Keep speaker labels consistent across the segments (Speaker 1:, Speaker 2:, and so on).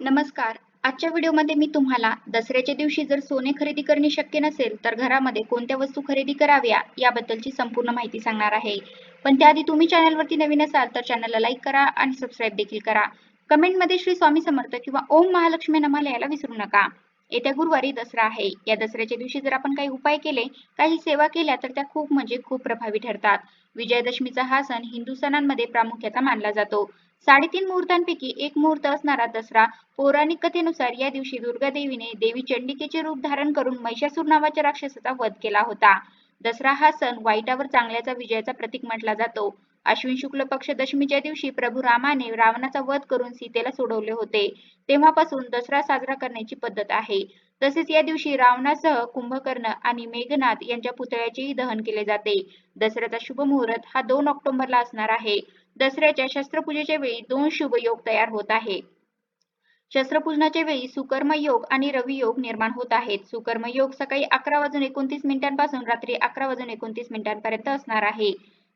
Speaker 1: नमस्कार. आजच्या व्हिडिओमध्ये मी तुम्हाला दसऱ्याच्या दिवशी जर सोने खरेदी करणे शक्य नसेल तर घरामध्ये कोणत्या वस्तू खरेदी कराव्या याबद्दलची संपूर्ण माहिती सांगणार आहे. पण त्याआधी तुम्ही चॅनलवरती नवीन असाल तर चॅनलला लाईक करा आणि सबस्क्राईब देखील करा. कमेंटमध्ये श्री स्वामी समर्थ किंवा ओम महालक्ष्मी नमा लिहायला विसरू नका. येत्या गुरुवारी दसरा आहे. या दसऱ्याच्या दिवशी जर आपण काही उपाय केले काही सेवा केल्या तर त्या खूप म्हणजे खूप प्रभावी ठरतात. विजयादशमीचा हा सण हिंदू सणांमध्ये प्रामुख्याचा मानला जातो. साडेतीन मुहूर्तांपैकी एक मुहूर्त असणारा दसरा पौराणिक कथेनुसार या दिवशी दुर्गा देवीने देवी चंडिकेचे रूप धारण करून महिषासूर नावाच्या राक्षसाचा वध केला होता. दसरा हा सण वाईटावर चांगल्याचा विजयाचा प्रतीक म्हटला जातो. अश्विन शुक्ल पक्ष दशमीच्या दिवशी प्रभू रामाने रावणाचा वध करून सीतेला सोडवले होते. तेव्हापासून दसरा साजरा करण्याची पद्धत आहे. तसेच या दिवशी रावणासह कुंभकर्ण आणि मेघनाथ यांच्या पुतळ्याचेही दहन केले जाते. दसऱ्याचा शुभ मुहूर्त हा दोन ऑक्टोबरला असणार आहे. दसऱ्याच्या शस्त्रपूजेच्या वेळी दोन शुभ योग तयार होत आहे. शस्त्रपूजनाच्या वेळी सुकर्म योग आणि रवी योग निर्माण होत आहेत. सुकर्म योग सकाळी अकरा वाजून एकोणतीस मिनिटांपासून रात्री अकरा वाजून एकोणतीस मिनिटांपर्यंत असणार आहे.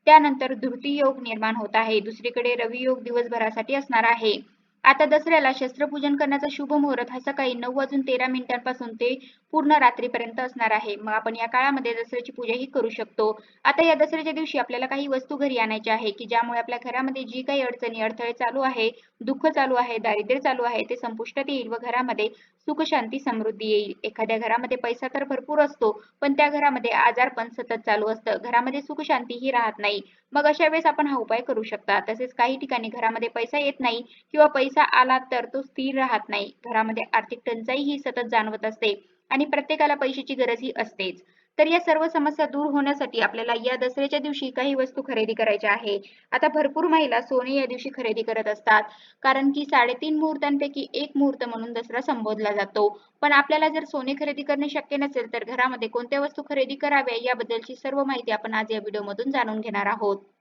Speaker 1: त्यानंतर धृती योग निर्माण होत आहे. दुसरीकडे रवी योग दिवसभरासाठी असणार आहे. आता दसऱ्याला शस्त्रपूजन करण्याचा शुभ मुहूर्त हा सकाळी नऊ वाजून तेरा मिनिटांपासून ते पूर्ण रात्रीपर्यंत असणार आहे. मग आपण या काळामध्ये दसऱ्याची पूजाही करू शकतो. आता या दसऱ्याच्या दिवशी आपल्याला काही वस्तू घरी आणायच्या आहे की ज्यामुळे आपल्या घरामध्ये जी काही अडचणी अडथळे चालू आहे दुःख चालू आहे दारिद्र्य चालू आहे ते संपुष्टात येईल व घरामध्ये सुख शांती समृद्धी येईल. एखाद्या घरामध्ये पैसा तर भरपूर असतो पण त्या घरामध्ये आजार पण सतत चालू असतं. घरामध्ये सुख शांती ही राहत नाही. मग अशा वेळेस आपण हा उपाय करू शकता. तसेच काही ठिकाणी घरामध्ये पैसा येत नाही किंवा पैसा आला तर तो स्थिर राहत नाही. घरामध्ये आर्थिक टंचाई ही सतत जाणवत असते. आणि प्रत्येकाला पैशाची गरज ही असतेच. तर या सर्व समस्या दूर होण्यासाठी आपल्याला या दसऱ्याच्या दिवशी काही वस्तू खरेदी करायच्या आहे. आता भरपूर महिला सोने या दिवशी खरेदी करत असतात. कारण की साडेतीन मुहूर्तांपैकी एक मुहूर्त म्हणून दसरा संबोधला जातो. पण आपल्याला जर सोने खरेदी करणे शक्य नसेल तर घरामध्ये कोणत्या वस्तू खरेदी कराव्या याबद्दलची सर्व माहिती आपण आज या व्हिडिओमधून जाणून घेणार आहोत.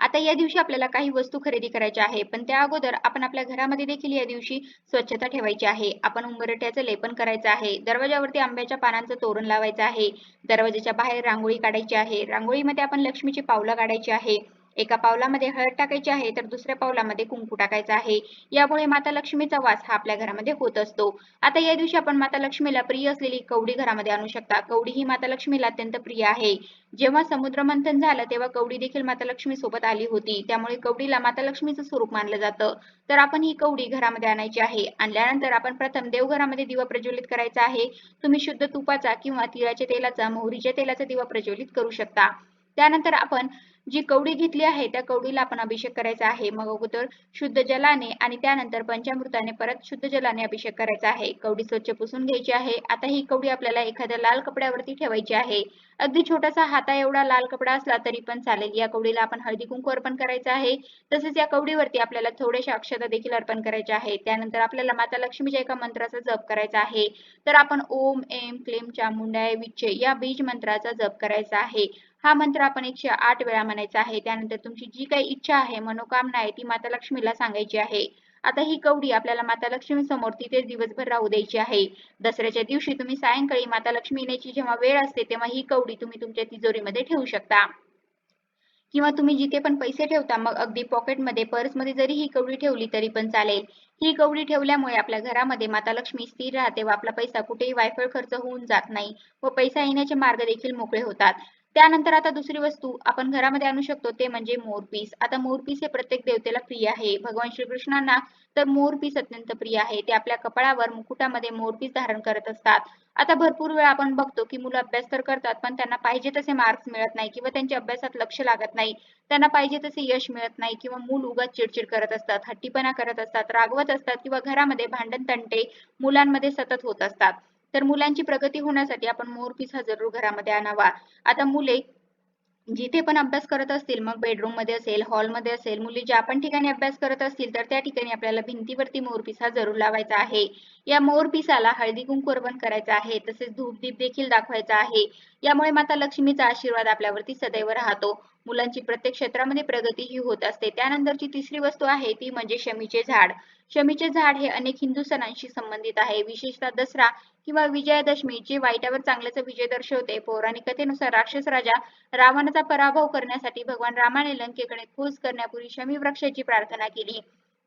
Speaker 1: आता या दिवशी आपल्याला काही वस्तू खरेदी करायच्या आहे पण त्या अगोदर आपण आपल्या घरामध्ये देखील या दिवशी स्वच्छता ठेवायची आहे. आपण उंबरठ्याचं लेपन करायचं आहे दरवाजावरती आंब्याच्या पानांचं तोरण लावायचं आहे दरवाजाच्या बाहेर रांगोळी काढायची आहे रांगोळीमध्ये आपण लक्ष्मीची पावलं काढायची आहे. एका पावलामध्ये हळद टाकायची आहे तर दुसऱ्या पावलामध्ये कुंकू टाकायचा आहे. यामुळे माता लक्ष्मीचा वास हा आपल्या घरामध्ये होत असतो. आता या दिवशी आपण माता लक्ष्मीला प्रिय असलेली कवडी घरामध्ये आणू शकता. कवडी ही माता लक्ष्मीला अत्यंत प्रिय आहे. जेव्हा समुद्र मंथन झालं तेव्हा कवडी देखील माता लक्ष्मी सोबत आली होती. त्यामुळे कवडीला माता लक्ष्मीचं स्वरूप मानलं जातं. तर आपण ही कवडी घरामध्ये आणायची आहे. आणल्यानंतर आपण प्रथम देवघरामध्ये दिवा प्रज्वलित करायचा आहे. तुम्ही शुद्ध तुपाचा किंवा तिळाच्या तेलाचा मोहरीच्या तेलाचा दिवा प्रज्वलित करू शकता. त्यानंतर आपण जी कवडी घेतली आहे त्या कवडीला आपण अभिषेक करायचा आहे. मग अगोदर शुद्ध जलाने आणि त्यानंतर पंचामृताने परत शुद्ध जलाने अभिषेक करायचा आहे. कवडी स्वच्छ पुसून घ्यायची आहे. आता ही कवडी आपल्याला एखाद्या लाल कपड्यावरती ठेवायची आहे. अगदी छोटासा हाता एवढा लाल कपडा असला तरी पण चालेल. या कवडीला आपण हळदी कुंकू अर्पण करायचं आहे. तसेच या कवडीवरती आपल्याला थोड्याशा अक्षता देखील अर्पण करायच्या आहे. त्यानंतर आपल्याला माता लक्ष्मीच्या एका मंत्राचा जप करायचा आहे. तर आपण ओम एम क्लेम चामुंडाय विच्चे या बीज मंत्राचा जप करायचा आहे. हा मंत्र आपण एकशे आठ वेळा म्हणायचा आहे. त्यानंतर तुमची जी काही इच्छा आहे मनोकामना आहे ती माता लक्ष्मीला सांगायची आहे. आता ही कवडी आपल्याला माता लक्ष्मी समोर तिथे दिवसभर राहू द्यायची आहे. दसऱ्याच्या दिवशी तुम्ही सायंकाळी माता लक्ष्मी येण्याची जेव्हा वेळ असते तेव्हा ही कवडी तुम्ही तुमच्या तिजोरीमध्ये ठेवू शकता. किंवा तुम्ही जिथे पण पैसे ठेवता मग अगदी पॉकेटमध्ये पर्समध्ये जरी ही कवडी ठेवली तरी पण चालेल. ही कवडी ठेवल्यामुळे आपल्या घरामध्ये माता लक्ष्मी स्थिर राहते व आपला पैसा कुठेही वायफळ खर्च होऊन जात नाही व पैसा येण्याचे मार्ग देखील मोकळे होतात. त्यानंतर आता दुसरी वस्तू आपण घरामध्ये आणू शकतो ते म्हणजे मोरपीस. आता मोरपीस हे प्रत्येक देवतेला प्रिय आहे. भगवान श्रीकृष्णांना तर मोरपीस अत्यंत प्रिय आहे. ते आपल्या कपाळावर मुकुटामध्ये मोरपीस धारण करत असतात. आता भरपूर वेळा आपण बघतो की मुलं अभ्यास तर करतात पण त्यांना पाहिजे तसे मार्क्स मिळत नाही किंवा त्यांच्या अभ्यासात लक्ष लागत नाही. त्यांना पाहिजे तसे यश मिळत नाही किंवा मूल उगाच चिडचिड करत असतात हट्टीपणा करत असतात रागवत असतात किंवा घरामध्ये भांडण तंटे मुलांमध्ये सतत होत असतात. तर मुलांची प्रगती होण्यासाठी आपण मोरपीस हा जरूर घरामध्ये आणावा. आता मुले जिथे पण अभ्यास करत असतील मग बेडरूममध्ये असेल हॉलमध्ये असेल मुली ज्या पण ठिकाणी अभ्यास करत असतील तर त्या ठिकाणी आपल्याला भिंतीवरती मोरपीस हा जरूर लावायचा आहे. या मोरपिसाला हळदी कुंकू अर्पण करायचा आहे तसेच धूपदीप देखील दाखवायचा आहे. यामुळे माता लक्ष्मीचा आशीर्वाद आपल्यावरती सदैव राहतो. मुलांची प्रत्येक क्षेत्रामध्ये प्रगती ही होत असते. त्यानंतरची तिसरी वस्तू आहे ती म्हणजे शमीचे झाड. शमीचे झाड हे अनेक हिंदू सणांशी संबंधित आहे. विशेषतः दसरा किंवा विजयादशमी जे वाईटावर चांगल्याचा विजय दर्शवते. पौराणिक कथेनुसार राक्षस राजा रावणाचा पराभव करण्यासाठी भगवान रामाने लंकेकडे खोज करण्यापूर्वी शमी वृक्षाची प्रार्थना केली.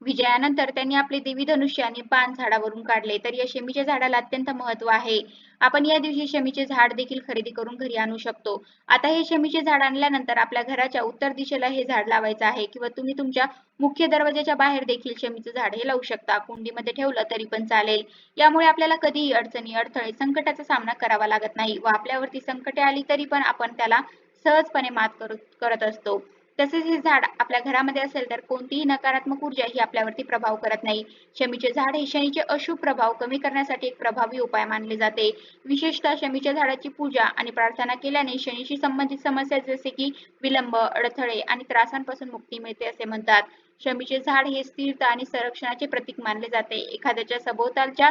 Speaker 1: विजयानंतर त्यांनी आपले देवी धनुष्य आणि पान झाडावरून काढले. तर या शमीच्या झाडाला अत्यंत महत्त्व आहे. आपण या दिवशी शमीचे झाड देखील खरेदी करून घरी आणू शकतो. आता हे शमीचे झाड आणल्यानंतर आपल्या घराच्या उत्तर दिशेला हे झाड लावायचं आहे किंवा तुम्ही तुमच्या मुख्य दरवाजाच्या बाहेर देखील शमीचं झाड हे लावू शकता. कुंडीमध्ये ठेवलं तरी पण चालेल. यामुळे आपल्याला कधीही अडचणी अडथळे संकटाचा सामना करावा लागत नाही व आपल्यावरती संकटे आली तरी पण आपण त्याला सहजपणे मात करत असतो. तसेच हे झाड आपल्या घरामध्ये असेल तर कोणतीही नकारात्मक ऊर्जा ही आपल्यावरती प्रभाव करत नाही. शमीचे झाड हे शनीचे अशुभ प्रभाव कमी करण्यासाठी एक प्रभावी उपाय मानले जाते. विशेषतः शमीच्या झाडाची पूजा आणि प्रार्थना केल्याने शनीशी संबंधित समस्या जसे की विलंब अडथळे आणि त्रासांपासून मुक्ती मिळते असे म्हणतात. शमीचे झाड हे स्थिरता आणि संरक्षणाचे प्रतीक मानले जाते. एखाद्याच्या सभोवतालच्या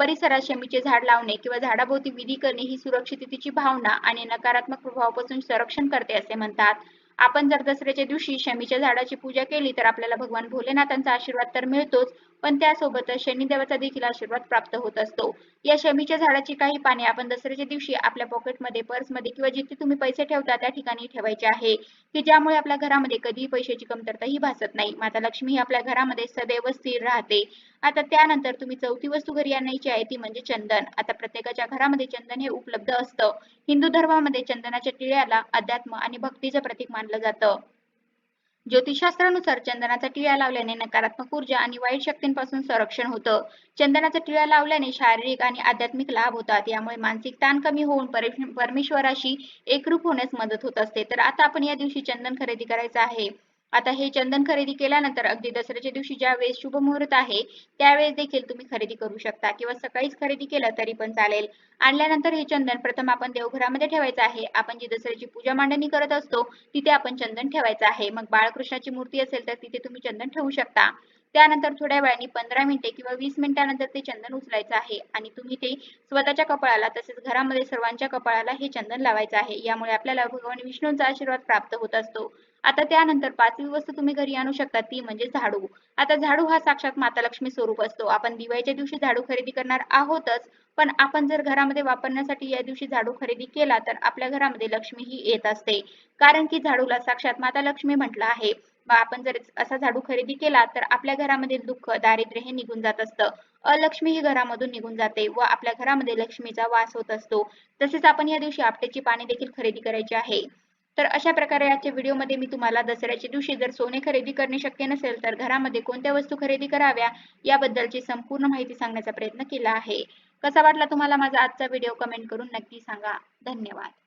Speaker 1: परिसरात शमीचे झाड लावणे किंवा झाडाभोवती विधी करणे ही सुरक्षिततेची भावना आणि नकारात्मक प्रभावापासून संरक्षण करते असे म्हणतात. आपण जर दसऱ्याच्या दिवशी शमीच्या झाडाची पूजा केली तर आपल्याला भगवान भोलेनाथांचा आशीर्वाद तर मिळतोच पण त्यासोबतच शनिदेवाचा देखील आशीर्वाद प्राप्त होत असतो. या शमीच्या झाडाची काही पाने आपण दसऱ्याच्या दिवशी आपल्या पॉकेटमध्ये पर्समध्ये किंवा जिथे तुम्ही पैसे ठेवता त्या ठिकाणी ठेवायचे आहे. की ज्यामुळे आपल्या घरामध्ये कधीही पैशाची कमतरता ही भासत नाही. माता लक्ष्मी ही आपल्या घरामध्ये सदैव स्थिर राहते. आता त्यानंतर तुम्ही चौथी वस्तू घरी आणायची आहे ती म्हणजे चंदन. आता प्रत्येकाच्या घरामध्ये चंदन हे उपलब्ध असतं. हिंदू धर्मामध्ये चंदनाच्या टिळ्याला अध्यात्म आणि भक्तीचं प्रतीक मानलं जातं. ज्योतिषशास्त्रानुसार चंदनाचा टिळा लावल्याने नकारात्मक ऊर्जा आणि वाईट शक्तींपासून संरक्षण होतं. चंदनाचा टिळा लावल्याने शारीरिक आणि आध्यात्मिक लाभ होतात. यामुळे मानसिक ताण कमी होऊन परमेश्वराशी एकरूप होण्यास मदत होत असते. तर आता आपण या दिवशी चंदन खरेदी करायचं आहे. आता हे चंदन खरेदी केल्यानंतर अगदी दसऱ्याच्या दिवशी ज्या वेळेस शुभ मुहूर्त आहे त्यावेळेस देखील तुम्ही खरेदी करू शकता किंवा सकाळीच खरेदी केलं तरी पण चालेल. आणल्यानंतर हे चंदन प्रथम आपण देवघरामध्ये ठेवायचं आहे. आपण जी दसऱ्याची पूजा मांडणी करत असतो तिथे आपण चंदन ठेवायचं आहे. मग बाळकृष्णाची मूर्ती असेल तर तिथे तुम्ही चंदन ठेवू शकता. त्यानंतर थोड्या वेळाने पंधरा मिनिटे किंवा वीस मिनिटानंतर ते चंदन उचलायचं आहे आणि तुम्ही ते स्वतःच्या कपाळाला तसेच घरामध्ये सर्वांच्या कपाळाला हे चंदन लावायचं आहे. यामुळे आपल्याला भगवान विष्णूंचा आशीर्वाद प्राप्त होत असतो. आता त्यानंतर पाचवी वस्तू तुम्ही घरी आणू शकता ती म्हणजे झाडू. आता झाडू हा साक्षात माता लक्ष्मी स्वरूप असतो. आपण दिवाळीच्या दिवशी झाडू खरेदी करणार आहोतच पण आपण जर घरामध्ये वापरण्यासाठी या दिवशी झाडू खरेदी केला तर आपल्या घरामध्ये लक्ष्मी ही येत असते. कारण की झाडूला साक्षात माता लक्ष्मी म्हटलं आहे. व आपण जर असा झाडू खरेदी केला तर आपल्या घरामधील दुःख दारिद्र्य हे निघून जात असतं. अलक्ष्मी ही घरामधून निघून जाते व आपल्या घरामध्ये लक्ष्मीचा वास होत असतो. तसेच आपण या दिवशी आपट्याची पाने देखील खरेदी करायची आहे. तर अशा प्रकारे आजच्या व्हिडिओमध्ये मी तुम्हाला दसऱ्याच्या दिवशी जर सोने खरेदी करणे शक्य नसेल तर घरामध्ये कोणत्या वस्तू खरेदी कराव्या याबद्दलची संपूर्ण माहिती सांगण्याचा प्रयत्न केला आहे. कसा वाटला तुम्हाला माझा आजचा व्हिडिओ कमेंट करून नक्की सांगा. धन्यवाद.